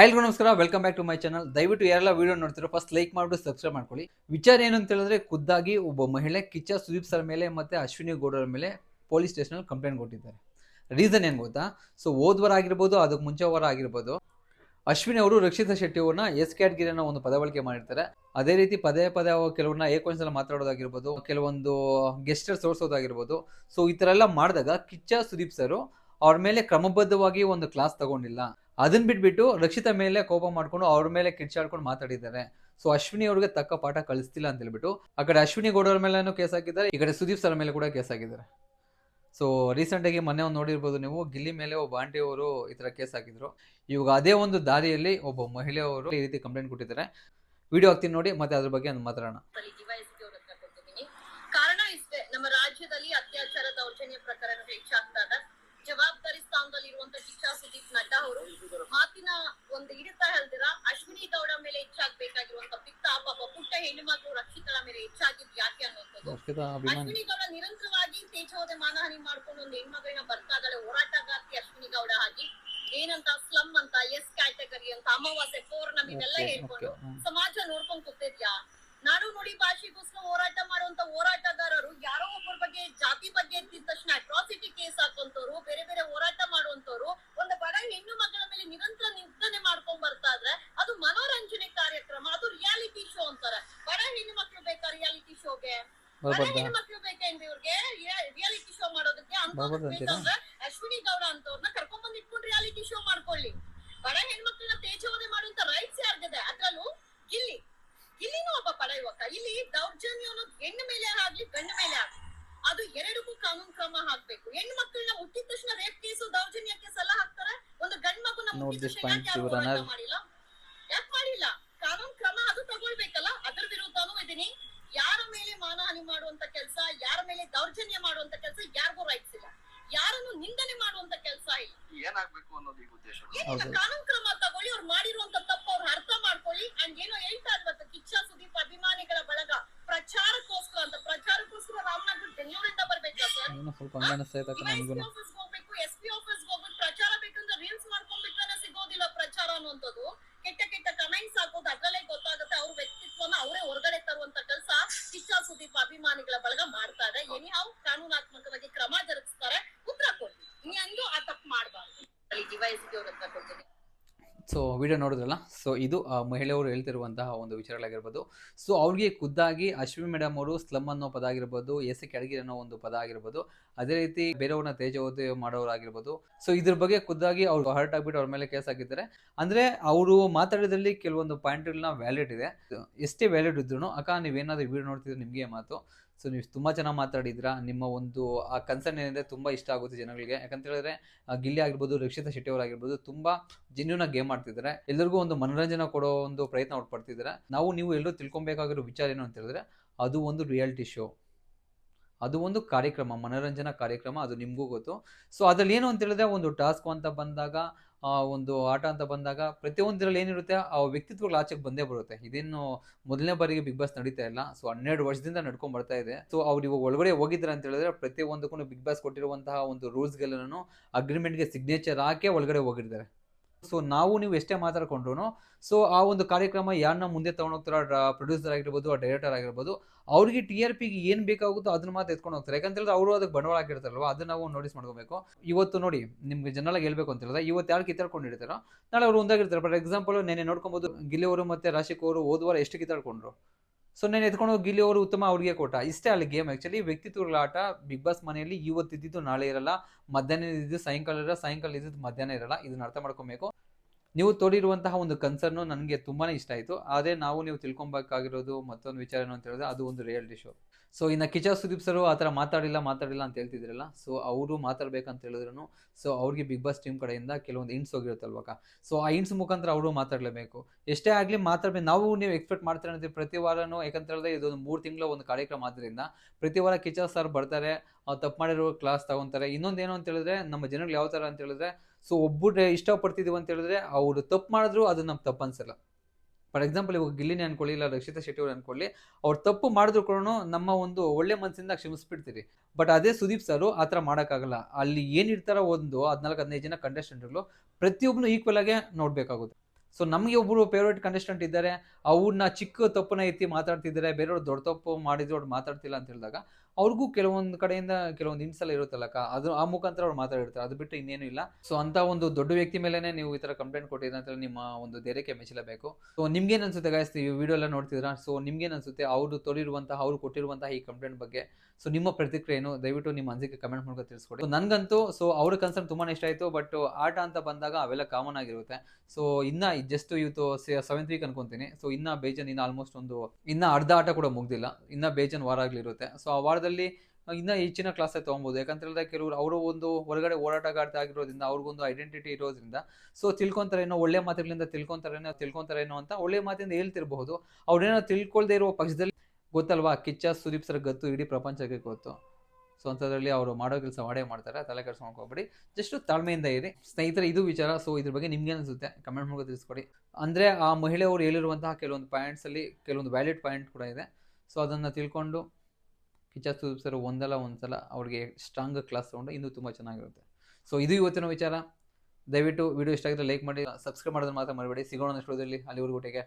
ಎಲ್ರಿಗೂ ನಮಸ್ಕಾರ. Welcome back to my channel ದಯವಿಟ್ಟು ಯಾರೆಲ್ಲ ವಿಡಿಯೋ ನೋಡ್ತಿರೋ ಫಸ್ಟ್ ಲೈಕ್ ಮಾಡಿಬಿಟ್ಟು ಸಬ್ಸ್ಕ್ರೈಬ್ ಮಾಡ್ಕೊಳ್ಳಿ. ವಿಚಾರ ಏನು ಅಂತ ಹೇಳಿದ್ರೆ ಖುದ್ದಾಗಿ ಒಬ್ಬ ಮಹಿಳೆ ಕಿಚ್ಚ ಸುದೀಪ್ ಸರ್ ಮೇಲೆ ಮತ್ತೆ ಅಶ್ವಿನಿ ಗೌಡರ ಮೇಲೆ ಪೊಲೀಸ್ ಸ್ಟೇಷನಲ್ಲಿ ಕಂಪ್ಲೇಂಟ್ ಕೊಟ್ಟಿದ್ದಾರೆ. ರೀಸನ್ ಏನು ಗೊತ್ತಾ? ಸೊ ಓದ್ವರ ಆಗಿರ್ಬೋದು, ಅದಕ್ಕೆ ಮುಂಚೆ ವಾರ ಆಗಿರ್ಬೋದು, ಅಶ್ವಿನಿ ಅವರು ರಕ್ಷಿತಾ ಶೆಟ್ಟಿ ಅವ್ರನ್ನ ಎಸ್ ಕ್ಯಾಟ್ಗಿರಿ ಒಂದು ಪದವಳಿಕೆ ಮಾಡಿರ್ತಾರೆ. ಅದೇ ರೀತಿ ಪದೇ ಪದೇ ಕೆಲವ್ರನ್ನ ಏಕೋನ್ಸಲ ಮಾತಾಡೋದಾಗಿರ್ಬೋದು, ಕೆಲವೊಂದು ಗೆಸ್ಟರ್ ಸೋರಿಸೋದಾಗಿರ್ಬೋದು. ಸೊ ಈ ಥರ ಎಲ್ಲ ಮಾಡಿದಾಗ ಕಿಚ್ಚ ಸುದೀಪ್ ಸರ್ ಅವ್ರ ಮೇಲೆ ಕ್ರಮಬದ್ಧವಾಗಿ ಒಂದು ಕ್ಲಾಸ್ ತಗೊಂಡಿಲ್ಲ. ಅದನ್ನ ಬಿಟ್ಬಿಟ್ಟು ರಕ್ಷಿತ ಮೇಲೆ ಕೋಪ ಮಾಡ್ಕೊಂಡು ಅವ್ರ ಮೇಲೆ ಕಿರ್ಚಾಡ್ಕೊಂಡು ಮಾತಾಡಿದ್ದಾರೆ. ಸೊ ಅಶ್ವಿನಿ ಅವ್ರಿಗೆ ತಕ್ಕ ಪಾಠ ಕಳಿಸ್ತಿಲ್ಲ ಅಂತ ಹೇಳ್ಬಿಟ್ಟು, ಆ ಕಡೆ ಅಶ್ವಿನಿ ಗೌಡರ ಮೇಲೂ ಕೇಸ್ ಹಾಕಿದ್ದಾರೆ, ಈ ಕಡೆ ಸುದೀಪ್ ಸರ್ ಮೇಲೆ ಕೂಡ ಕೇಸ್ ಹಾಕಿದ್ದಾರೆ. ಸೊ ರೀಸೆಂಟಾಗಿ ಮೊನ್ನೆ ಒಂದು ನೋಡಿರ್ಬೋದು ನೀವು, ಗಿಲ್ಲಿ ಮೇಲೆ ಒಬ್ಬ ಆಂಟಿ ಅವರು ಈ ಥರ ಕೇಸ್ ಹಾಕಿದ್ರು. ಇವಾಗ ಅದೇ ಒಂದು ದಾರಿಯಲ್ಲಿ ಒಬ್ಬ ಮಹಿಳೆಯವರು ಈ ರೀತಿ ಕಂಪ್ಲೇಂಟ್ ಕೊಟ್ಟಿದ್ದಾರೆ. ವಿಡಿಯೋ ಹಾಕ್ತೀನಿ ನೋಡಿ, ಮತ್ತೆ ಅದ್ರ ಬಗ್ಗೆ ಒಂದು ಮಾತಾಡೋಣ. ಕಾರಣ ಇಷ್ಟೇ, ನಮ್ಮ ರಾಜ್ಯದಲ್ಲಿ ಅತ್ಯಾಚಾರ ದೌರ್ಜನ್ಯ ಪ್ರಕರಣಗಳು ಹೆಚ್ಚಾಗ್ತಾ ಜವಾಬ್ದಾರಿ ಸ್ಥಾನದಲ್ಲಿ ಇರುವಂತ ಕಿಚ್ಚ ಸುದೀಪ್ ನಡ್ಡಾ ಅವರು ಮಾತಿನ ಒಂದು ಹಿಡಿತ ಹೇಳ್ದಿರ ಅಶ್ವಿನಿ ಗೌಡ ಮೇಲೆ ಹೆಚ್ಚಾಗ್ಬೇಕಾಗಿರುವಂತ ಪಿತ್ತ ಪಾಪ ಪುಟ್ಟ ಹೆಣ್ಣು ಮಕ್ಕಳು ರಕ್ಷಿತರ ಮೇಲೆ ಹೆಚ್ಚಾಗಿದ್ ಯಾಕೆ ಅನ್ನುವಂಥದ್ದು? ಅಶ್ವಿನಿ ಗೌಡ ನಿರಂತರವಾಗಿ ತೇಜೋದೆ ಮಾನಹಾನಿ ಮಾಡ್ಕೊಂಡು ಒಂದು ಹೆಣ್ಮಗಳನ್ನ ಬರ್ತಾ ಇದ್ದಾಳೆ ಹೋರಾಟಗಾರ್ತಿ ಅಶ್ವಿನಿ ಗೌಡ ಆಗಿ ಏನಂತ ಸ್ಲಮ್ ಅಂತ ಎಸ್ ಕ್ಯಾಟಗರಿ ಅಂತ ಅಮಾವಾಸ್ಯ ಪೌರ್ಣಮಿ ಇವೆಲ್ಲ ಓಕೆ ಹೇಳ್ಕೊಂಡು ಸಮಾಜ ನೋಡ್ಕೊಂಡ್ ಕೂತಿದ್ಯಾ ನಾಡು ನುಡಿ ಭಾಷೆಗೋಸ್ಕರ ಹೋರಾಟ ಮಾಡುವಂತ ಹೋರಾಟಗಾರರು ಯಾರೋ ಒಬ್ಬರ ಬಗ್ಗೆ ಜಾತಿ ಬಗ್ಗೆ ಎತ್ತಿದ ತಕ್ಷಣ ಅಟ್ರಾಸಿಟಿ ಕೇಸ್ ಹಾಕುವಂತವ್ರು ಬೇರೆ ಬೇರೆ ಹೋರಾಟ ಮಾಡುವಂತವ್ರು ಒಂದು ಬಡ ಹೆಣ್ಣು ಮಗಳ ಮೇಲೆ ನಿರಂತರ ನಿಂದನೆ ಮಾಡ್ಕೊಂಡ್ ಬರ್ತಾ ಇದ್ರೆ ಅದು ಮನೋರಂಜನೆ ಕಾರ್ಯಕ್ರಮ ಅದು ರಿಯಾಲಿಟಿ ಶೋ ಅಂತಾರೆ ಬಡ ಹೆಣ್ಣು ಮಕ್ಳು ಬೇಕಾ ರಿಯಾಲಿಟಿ ಶೋಗೆ ಬಡ ಬರ್ಬಾರ್ದಾ? ರಿಯಾಲಿಟಿ ಶೋ ಮಾಡೋದಕ್ಕೆ ಅಶ್ವಿನಿ ಗೌಡ ಅಂತವ್ರನ್ನ ಕರ್ಕೊಂಡ್ ಬಂದ್ ಇಟ್ಕೊಂಡು ರಿಯಾಲಿಟಿ ಶೋ ಮಾಡ್ಕೊಳ್ಳಿ. ಬಡ ಹೆಣ್ಮಕ್ಳನ್ನ ತೇಜೋದೆ ಮಾಡುವಂತ ರೈಟ್ಸ್ ಯಾರ್ಗಿದೆ? ಅದ್ರಲ್ಲೂ ಇಲ್ಲಿ ಇಲ್ಲಿನೂ ಒಬ್ಬ ಪಡ ಯುವಕ. ಇಲ್ಲಿ ದೌರ್ಜನ್ಯ ಅನ್ನೋದು ಹೆಣ್ಣು ಮೇಲೆ ಆಗ್ಲಿ ಗಂಡ ಮೇಲೆ ಆಗ್ಲಿ. ಅದು ಎರಡಕ್ಕೂ ಕಾನೂನು ಕ್ರಮ ಹಾಕ್ಬೇಕು. ಹೆಣ್ಣು ಮಕ್ಕಳನ್ನ ಹುಟ್ಟಿದ ತಕ್ಷಣ ರೇಪ್ ಕೇಸು ದೌರ್ಜನ್ಯ ಕೇಸ್ ಎಲ್ಲ ಹಾಕ್ತಾರೆ. ಒಂದು ಗಂಡ್ ಮಗುನ Note ಹೌದು. ಕಾನೂನು ಕ್ರಮ ತಗೊಳ್ಳಿ ಅವ್ರು ಮಾಡಿರುವಂತ ತಪ್ಪು ಅವ್ರು ಅರ್ಥ ಮಾಡ್ಕೊಳ್ಳಿ. ಅಂಡ್ ಏನೋ ಹೇಳ್ತಾ ಇರ್ಬೇಕು ಕಿಚ್ಚ ಸುದೀಪ್ ಅಭಿಮಾನಿಗಳ ಬಳಗ. ಪ್ರಚಾರಕ್ಕೋಸ್ಕರ ಅಂತ ಪ್ರಚಾರಕ್ಕೋಸ್ಕರ ರಾಮನಗರ ಬೆಂಗಳೂರಿಂದ ಬರ್ಬೇಕಾ ಸರ್? ಸ್ವಲ್ಪ ಹಂಗ ಅನಿಸ್ತಾ ನಮಗೂ ಆಫೀಸ್ ಹೋಗ್ಬೇಕು ಎಸ್ ಪಿ ಆಫೀಸ್ ಹೋಗ್ಬಿಟ್ಟು ಪ್ರಚಾರ ಬೇಕಂದ್ರೆ ರೀಲ್ಸ್ ಮಾಡ್ಕೊಂಡ್ಬಿಟ್ರೆ ಸಿಗೋದಿಲ್ಲ ಪ್ರಚಾರ ಅನ್ನುವಂಥದ್ದು ಕೆಟ್ಟ ಕೆಟ್ಟ ಕಮೆಂಟ್ಸ್ ಹಾಕೋದು ಅದ್ರಲ್ಲೇ ಗೊತ್ತಾಗುತ್ತೆ ಅವ್ರ ವ್ಯಕ್ತಿತ್ವನ ಅವರೇ ಹೊರಗಡೆ ತರುವಂತ ಕೆಲಸ ಕಿಚ್ಚ ಸುದೀಪ್ ಅಭಿಮಾನಿಗಳ ಬಳಗ ಮಾಡ್ತಾ ಇದೆ ಎನಿಹಾವ್ ಕಾನೂನಾತ್ಮಕವಾಗಿ ಕ್ರಮ ಜರುಗಿಸ್ತಾರೆ ಉತ್ತರ ಕೊಡಿ ಇನ್ನೆಂದು ಆ ತಪ್ಪು ಮಾಡಬಾರ್ದು ಅಲ್ಲಿ ಡಿವೈಸ್ ಅವ್ರ ಹತ್ರ ಕೊಡ್ತೀನಿ ಸೊ ವಿಡಿಯೋ ನೋಡಿದ್ರಲ್ಲ? ಸೊ ಇದು ಮಹಿಳೆಯವರು ಹೇಳ್ತಿರುವಂತಹ ಒಂದು ವಿಚಾರಗಳಾಗಿರ್ಬೋದು. ಸೊ ಅವ್ರಿಗೆ ಖುದ್ದಾಗಿ ಅಶ್ವಿನಿ ಮೇಡಮ್ ಅವರು ಸ್ಲಮ್ ಅನ್ನೋ ಪದ ಆಗಿರ್ಬೋದು, ಎಸ್ ಕೆಳಗಿರಿ ಅನ್ನೋ ಒಂದು ಪದ ಆಗಿರ್ಬೋದು, ಅದೇ ರೀತಿ ಬೇರೆಯವ್ರನ್ನ ತೇಜೋವಧಿ ಮಾಡೋರಾಗಿರ್ಬೋದು ಸೊ ಇದ್ರ ಬಗ್ಗೆ ಖುದ್ದಾಗಿ ಅವ್ರು ಹರ್ಟ್ ಆಗಿಬಿಟ್ಟು ಅವ್ರ ಮೇಲೆ ಕೇಸ್ ಆಗಿದ್ದಾರೆ ಅಂದ್ರೆ, ಅವರು ಮಾತಾಡೋದ್ರಲ್ಲಿ ಕೆಲವೊಂದು ಪಾಯಿಂಟ್ಗಳನ್ನ ವ್ಯಾಲಿಡ್ ಇದೆ. ಎಷ್ಟೇ ವ್ಯಾಲಿಡ್ ಇದ್ರು ಅಕ್ಕ, ನೀವೇನಾದ್ರೂ ವಿಡಿಯೋ ನೋಡ್ತಿದ್ರೆ ನಿಮಗೆ ಮಾತು? ಸೊ ನೀವು ತುಂಬ ಚೆನ್ನಾಗಿ ಮಾತಾಡಿದ್ರ ನಿಮ್ಮ ಒಂದು, ಆ ಕನ್ಸರ್ನ್ ಏನಿದೆ ತುಂಬ ಇಷ್ಟ ಆಗುತ್ತೆ ಜನಗಳಿಗೆ. ಯಾಕಂತ ಹೇಳಿದ್ರೆ ಗಿಲ್ಲಿ ಆಗಿರ್ಬೋದು, ರಕ್ಷಿತಾ ಶೆಟ್ಟಿ ಅವರಾಗಿರ್ಬೋದು ತುಂಬ ಜೆನ್ಯೂನ್ ಗೇಮ್ ಆಡ್ತಿದ್ದಾರೆ. ಎಲ್ಲರಿಗೂ ಒಂದು ಮನೋರಂಜನೆ ಕೊಡೋ ಒಂದು ಪ್ರಯತ್ನ ಪಡ್ತಿದ್ದಾರೆ. ನಾವು, ನೀವು ಎಲ್ಲರೂ ತಿಳ್ಕೊಬೇಕಾಗಿರೋ ವಿಚಾರ ಏನು ಅಂತ ಹೇಳಿದ್ರೆ, ಅದು ಒಂದು ರಿಯಾಲಿಟಿ ಶೋ ಅದು ಒಂದು ಕಾರ್ಯಕ್ರಮ, ಮನೋರಂಜನಾ ಕಾರ್ಯಕ್ರಮ, ಅದು ನಿಮಗೂ ಗೊತ್ತು. ಸೊ ಅದ್ರಲ್ಲಿ ಏನು ಅಂತ ಹೇಳಿದ್ರೆ, ಒಂದು ಟಾಸ್ಕ್ ಅಂತ ಬಂದಾಗ ಒಂದು ಆಟ ಅಂತ ಬಂದಾಗ ಪ್ರತಿಯೊಂದರಲ್ಲಿ ಏನಿರುತ್ತೆ, ಆ ವ್ಯಕ್ತಿತ್ವಗಳು ಆಚೆಗೆ ಬಂದೇ ಬರುತ್ತೆ. ಇದೇನು ಮೊದಲನೇ ಬಾರಿಗೆ ಬಿಗ್ ಬಾಸ್ ನಡೀತಾ ಇಲ್ಲ. ಸೊ ಹನ್ನೆರಡು ವರ್ಷದಿಂದ ನಡ್ಕೊಂಡ್ ಬರ್ತಾ ಇದೆ. ಸೊ ಅವ್ರು ಇವಾಗ ಒಳಗಡೆ ಹೋಗಿದ್ರೆ ಅಂತ ಹೇಳಿದ್ರೆ ಪ್ರತಿಯೊಂದಕ್ಕೂ ಬಿಗ್ ಬಾಸ್ ಕೊಟ್ಟಿರುವಂತಹ ಒಂದು ರೂಲ್ಸ್ಗಳನ್ನು ಅಗ್ರಿಮೆಂಟ್ಗೆ ಸಿಗ್ನೇಚರ್ ಹಾಕಿ ಒಳಗಡೆ ಹೋಗಿರ್ತಾರೆ ಸೊ ನಾವು ನೀವು ಎಷ್ಟೇ ಮಾತಾಡ್ಕೊಂಡ್ರು ಸೊ ಆ ಒಂದು ಕಾರ್ಯಕ್ರಮ ಯಾರನ್ನ ಮುಂದೆ ತಗೊಂಡೋಗ್ತಾರ ಪ್ರೊಡ್ಯೂಸರ್ ಆಗಿರ್ಬೋದು, ಆ ಡೈರೆಕ್ಟರ್ ಆಗಿರ್ಬೋದು, ಅವ್ರಿಗೆ ಟಿ ಆರ್ ಪಿಗೆ ಏನು ಬೇಕಾಗುತ್ತೋ ಅದನ್ನ ಮಾತ್ರ ಎತ್ಕೊಂಡು ಹೋಗ್ತಾರೆ. ಯಾಕಂತ ಹೇಳಿದ್ರೆ ಅವರು ಅದಕ್ಕೆ ಬಂಡವಾಳ ಹಾಕಿರ್ತಾರಲ್ವ, ಅದನ್ನ ನಾವು ನೋಟಿಸ್ ಮಾಡ್ಕೋಬೇಕು. ಇವತ್ತು ನೋಡಿ, ನಿಮ್ಗೆ ಜನರಲ್ ಹೇಳ್ಬೇಕು ಅಂತ ಹೇಳಿದ್ರೆ, ಇವತ್ತು ಯಾರು ಕಿತ್ತಾಡ್ಕೊಂಡಿರ್ತಾರೋ ನಾಳೆ ಅವರು ಒಂದಾಗಿರ್ತಾರೆ. ಫಾರ್ ಎಕ್ಸಾಂಪಲ್ ನೆನೆ ನೋಡ್ಕೊಬೋದು ಗಿಲ್ಲಿ ಅವರು ಮತ್ತೆ ರಾಶಿಕ್ ಅವರು ಹೋದ್ವಾರ ಎಷ್ಟು ಕಿತ್ತಾಡ್ಕೊಂಡ್ರು? ಸೊ ನಾನು ಎತ್ಕೊಂಡು ಹೋಗಿ ಗಿಲ್ಲಿ ಅವರು ಉತ್ತಮ ಅವ್ರಿಗೆ ಕೊಟ್ಟ ಇಷ್ಟೇ ಅಲ್ಲಿ ಗೇಮ್ ಆ್ಯಕ್ಚುಲಿ ವ್ಯಕ್ತಿತ್ವಗಳ ಆಟ ಬಿಗ್ ಬಾಸ್ ಮನೆಯಲ್ಲಿ ಇವತ್ತಿದ್ದು ನಾಳೆ ಇರಲ್ಲ ಮಧ್ಯಾಹ್ನ ಇದ್ದಿದ್ದು ಸಾಯಂಕಾಲ ಇರಲ್ಲ ಸಾಯಂಕಾಲ ಇದ್ದಿದ್ದು ಮಧ್ಯಾಹ್ನ ಇರಲ್ಲ. ಇದನ್ನ ಅರ್ಥ ಮಾಡ್ಕೊಬೇಕು. ನೀವು ತೋರಿರುವಂತಹ ಒಂದು ಕನ್ಸರ್ನು ನನಗೆ ತುಂಬಾ ಇಷ್ಟ ಆಯಿತು. ಆದರೆ ನಾವು ನೀವು ತಿಳ್ಕೊಬೇಕಾಗಿರೋದು ಮತ್ತೊಂದು ವಿಚಾರ ಏನು ಅಂತ ಹೇಳಿದ್ರೆ ಅದು ಒಂದು ರಿಯಾಲಿಟಿ ಶೋ ಸೊ ಇನ್ನು ಕಿಚ ಸುದೀಪ್ ಸರು ಆ ಥರ ಮಾತಾಡಿಲ್ಲ ಮಾತಾಡಿಲ್ಲ ಅಂತ ಹೇಳ್ತಿದ್ರಲ್ಲ. ಸೊ ಅವರು ಮಾತಾಡ್ಬೇಕಂತ ಹೇಳಿದ್ರು ಸೊ ಅವ್ರಿಗೆ ಬಿಗ್ ಬಾಸ್ ಟೀಮ್ ಕಡೆಯಿಂದ ಕೆಲವೊಂದು ಇಂಟ್ಸ್ ಹೋಗಿರುತ್ತಲ್ವಾಗ ಸೊ ಆ ಇಂಟ್ಸ್ ಮುಖಾಂತರ ಅವರು ಮಾತಾಡಲೇಬೇಕು. ಎಷ್ಟೇ ಆಗಲಿ ಮಾತಾಡಬೇಕು ನಾವು ನೀವು ಎಕ್ಸ್ಪೆಕ್ಟ್ ಮಾಡ್ತಾರೆ ಅಂದರೆ ಪ್ರತಿ ವಾರನೂ, ಯಾಕಂತ ಇದೊಂದು ಮೂರು ತಿಂಗಳ ಒಂದು ಕಾರ್ಯಕ್ರಮ ಆದ್ದರಿಂದ ಪ್ರತಿ ವಾರ ಕಿಚ ಸರ್ ಬರ್ತಾರೆ ತಪ್ಪು ಮಾಡಿರೋ ಕ್ಲಾಸ್ ತಗೊಂತಾರೆ. ಇನ್ನೊಂದು ಏನು ಅಂತ ಹೇಳಿದ್ರೆ, ನಮ್ಮ ಜನಗಳು ಯಾವ ಥರ ಅಂತ ಹೇಳಿದ್ರೆ ಸೊ ಒಬ್ಬರು ಇಷ್ಟಪಡ್ತಿದ್ದೀವಿ ಅಂತ ಹೇಳಿದ್ರೆ ಅವರು ತಪ್ಪು ಮಾಡಿದ್ರು, ಅದು ನಮ್ಗೆ ತಪ್ಪು ಅನ್ಸಲ್ಲ. ಫಾರ್ ಎಕ್ಸಾಂಪಲ್ ಇವಾಗ ಗಿಲ್ಲಿನೇ ಅನ್ಕೊಳ್ಳಿ, ಇಲ್ಲ ರಕ್ಷಿತಾ ಶೆಟ್ಟಿ ಅವ್ರು ಅನ್ಕೊಳ್ಳಿ, ಅವ್ರು ತಪ್ಪು ಮಾಡಿದ್ರು ಕೂಡ ನಮ್ಮ ಒಂದು ಒಳ್ಳೆ ಮನಸ್ಸಿಂದ ಕ್ಷಮಿಸ್ಬಿಡ್ತೀರಿ. ಬಟ್ ಅದೇ ಸುದೀಪ್ ಸರ್ ಆ ಥರ ಮಾಡೋಕ್ಕಾಗಲ್ಲ. ಅಲ್ಲಿ ಏನಿರ್ತಾರೋ ಒಂದು ಹದಿನಾಲ್ಕು, ಹದಿನೈದು ಜನ ಕಂಟೆಸ್ಟೆಂಟ್ಗಳು ಪ್ರತಿಯೊಬ್ಬನು ಈಕ್ವಲ್ ಆಗಿ ನೋಡಬೇಕಾಗುತ್ತೆ. ಸೊ ನಮಗೆ ಒಬ್ಬರು ಫೇವ್ರೇಟ್ ಕಂಟೆಸ್ಟೆಂಟ್ ಇದ್ದಾರೆ, ಅವ್ರನ್ನ ಚಿಕ್ಕ ತಪ್ಪನ್ನ ಎತ್ತಿ ಮಾತಾಡ್ತಿದ್ದಾರೆ, ಬೇರೆಯವ್ರು ದೊಡ್ಡ ತಪ್ಪು ಮಾಡಿದ್ರು ಅವ್ರು ಮಾತಾಡ್ತಿಲ್ಲ ಅಂತ ಹೇಳಿದಾಗ ಅವ್ರಿಗೂ ಕೆಲವೊಂದು ಕಡೆಯಿಂದ ಕೆಲವೊಂದು ಇನ್ಸಲ್ ಇರುತ್ತಲ್ಲಕ್ಕ ಅದು ಆ ಮುಖಾಂತರ ಅವ್ರು ಮಾತಾಡಿರ್ತಾರೆ. ಅದು ಬಿಟ್ಟು ಇನ್ನೇನು ಇಲ್ಲ. ಸೊ ಅಂತ ಒಂದು ದೊಡ್ಡ ವ್ಯಕ್ತಿ ಮೇಲೆನೆ ನೀವು ಈ ತರ ಕಂಪ್ಲೇಂಟ್ ಕೊಟ್ಟಿದ್ರೆ ನಿಮ್ಮ ಒಂದು ಧೈರ್ಯಕ್ಕೆ ಮೆಚ್ಚಲೇಬೇಕು ಸೊ ನಿಮ್ಗೇನ್ ಅನ್ಸುತ್ತೆ ಗಾಯಸ್ ಈ ವಿಡಿಯೋ ಎಲ್ಲ ನೋಡ್ತಿದ್ರ ಸೊ ನಿಮ್ಗೇನ್ ಅನ್ಸುತ್ತೆ? ಅವರು ತೋರಿರುವಂತಹ ಅವ್ರು ಕೊಟ್ಟಿರುವಂತಹ ಈ ಕಂಪ್ಲೇಂಟ್ ಬಗ್ಗೆ. ಸೊ ನಿಮ್ಮ ಪ್ರತಿಕ್ರಿಯೆ ಏನು? ದಯವಿಟ್ಟು ನಿಮ್ಮ ಅನಿಸಿಕೆ ಕಮೆಂಟ್ ಮೂಲಕ ತಿಳಿಸ್ಕೊಡಿ. ನನಗಂತೂ ಸೊ ಅವ್ರ ಕನ್ಸರ್ನ್ ತುಂಬಾ ಇಷ್ಟ ಆಯ್ತು. ಬಟ್ ಆಟ ಅಂತ ಬಂದಾಗ ಅವೆಲ್ಲ ಕಾಮನ್ ಆಗಿರುತ್ತೆ. ಸೊ ಇನ್ನ ಜಸ್ಟ್ ಇವತ್ತು ಸೆವೆಂತ್ ವೀಕ್ ಅನ್ಕೊಂತೀನಿ. ಸೊ ಇನ್ನ ಬೇಜನ್ ಇನ್ನ ಆಲ್ಮೋಸ್ಟ್ ಒಂದು, ಇನ್ನ ಅರ್ಧ ಆಟ ಕೂಡ ಮುಗ್ದಿಲ್ಲ. ಇನ್ನ ಬೇಜನ್ ವಾರ ಆಗ್ಲಿರುತ್ತೆ. ಸೊ ಆ ವಾರದಲ್ಲಿ ಇನ್ನ ಹೆಚ್ಚಿನ ಕ್ಲಾಸ್ ತಗೊಬೋದು. ಯಾಕಂತ ಹೇಳಿದ್ರೆ ಕೆಲವರು ಅವರು ಒಂದು ಹೊರಗಡೆ ಓಡಾಟಗಾರ್ತ ಆಗಿರೋದ್ರಿಂದ ಅವ್ರಿಗೊಂದು ಐಡೆಂಟಿಟಿ ಇರೋದ್ರಿಂದ ಸೊ ಏನೋ ಒಳ್ಳೆ ಮಾತುಗಳಿಂದ ತಿಳ್ಕೊಂತಾರೇನೋ ಏನೋ ಅಂತ ಒಳ್ಳೆ ಮಾತಿಂದ ಹೇಳ್ತಿರಬಹುದು. ಅವ್ರೇನೋ ತಿಳ್ಕೊಳ್ದೆ ಇರೋ ಪಕ್ಷದಲ್ಲಿ, ಗೊತ್ತಲ್ವಾ? ಕಿಚ್ಚ, ಸುದೀಪ್ ಸರ್ ಗೊತ್ತು ಇಡೀ ಪ್ರಪಂಚಕ್ಕೆ ಗೊತ್ತು. ಸೊ ಅಂಥದ್ರಲ್ಲಿ ಅವರು ಮಾಡೋ ಕೆಲಸ ಮಾಡೇ ಮಾಡ್ತಾರೆ. ತಲೆ ಕೆಡ್ಸ್ಕೊಂಡ್ ಹೋಗ್ಬೇಡಿ. ಜಸ್ಟ್ ತಾಳ್ಮೆಯಿಂದ ಇರಿ. ಸ್ನೇಹಿತರೆ, ಇದು ವಿಚಾರ. ಸೊ ಇದ್ರ ಬಗ್ಗೆ ನಿಮ್ಗೆ ಅನಿಸುತ್ತೆ ಕಮೆಂಟ್ ಮೂಲಕ ತಿಳಿಸ್ಕೊಡಿ. ಅಂದರೆ ಆ ಮಹಿಳೆಯವರು ಹೇಳಿರುವಂತಹ ಕೆಲವೊಂದು ಪಾಯಿಂಟ್ಸಲ್ಲಿ ಕೆಲವೊಂದು ವ್ಯಾಲಿಡ್ ಪಾಯಿಂಟ್ ಕೂಡ ಇದೆ. ಸೊ ಅದನ್ನು ತಿಳ್ಕೊಂಡು ಸುದೀಪ್ ಸರ್ ಒಂದಲ್ಲ ಒಂದ್ಸಲ ಅವ್ರಿಗೆ ಸ್ಟ್ರಾಂಗ್ ಕ್ಲಾಸ್ ತೊಗೊಂಡು ಇನ್ನೂ ತುಂಬ ಚೆನ್ನಾಗಿರುತ್ತೆ. ಸೊ ಇದು ಇವತ್ತಿನ ವಿಚಾರ. ದಯವಿಟ್ಟು ವಿಡಿಯೋ ಇಷ್ಟ ಆಗಿದ್ರೆ ಲೈಕ್ ಮಾಡಿ, ಸಬ್ಸ್ಕ್ರೈಬ್ ಮಾಡೋದನ್ನ ಮಾತ್ರ ಮರಿಬೇಡಿ. ಸಿಗೋಣ ವಿಡಿಯೋದಲ್ಲಿ ಅಲ್ಲಿವರೆಗೂ ಟೇಕೆ